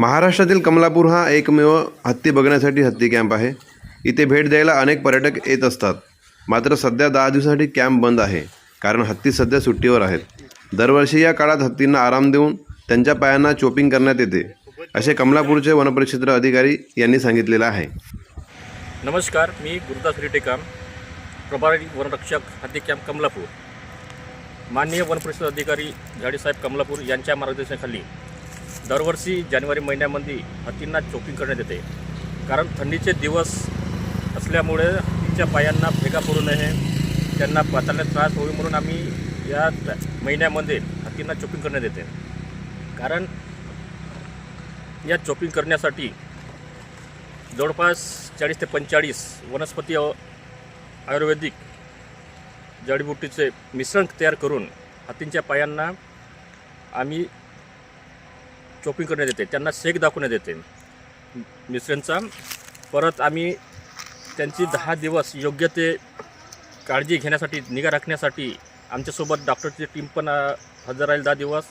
महाराष्ट्रातील कमलापूर हा एकमेव हत्ती बघण्यासाठी हत्ती कॅम्प आहे. इथे भेट द्यायला अनेक पर्यटक येत असतात. मात्र सध्या दहा दिवसासाठी कॅम्प बंद आहे. कारण हत्ती सध्या सुट्टीवर आहेत. दरवर्षी या काळात हत्तींना आराम देऊन त्यांच्या पायांना चोपिंग करण्यात येते असे कमलापूरचे वनपरिक्षेत्र अधिकारी यांनी सांगितलेलं आहे. नमस्कार मी गुरुदास रिटेकाम प्रभारी वनरक्षक हत्ती कॅम्प कमलापूर. माननीय वनपरिषद अधिकारी झाडेसाहेब कमलापूर यांच्या मार्गदर्शनाखाली दरवर्षी जानेवारी महिन्यामध्ये हत्तींना चोपिंग करण्यात येते. कारण थंडीचे दिवस असल्यामुळे हत्तीच्या पायांना भेगा पडू नये त्यांना पाचायला त्रास होईल म्हणून आम्ही या महिन्यामध्ये हत्तींना चोपिंग करण्यात येते. कारण या चोपिंग करण्यासाठी जवळपास चाळीस ते पंचेचाळीस वनस्पती आयुर्वेदिक जडीबुटीचे मिश्रण तयार करून हत्तींच्या पायांना आम्ही चोपिंग करण्यात येते त्यांना शेक दाखवण्यात येते. मिश्रणचा परत आम्ही त्यांची दहा दिवस योग्य ते काळजी घेण्यासाठी निगा राखण्यासाठी आमच्यासोबत डॉक्टरची टीम पण हजर राहील दहा दिवस.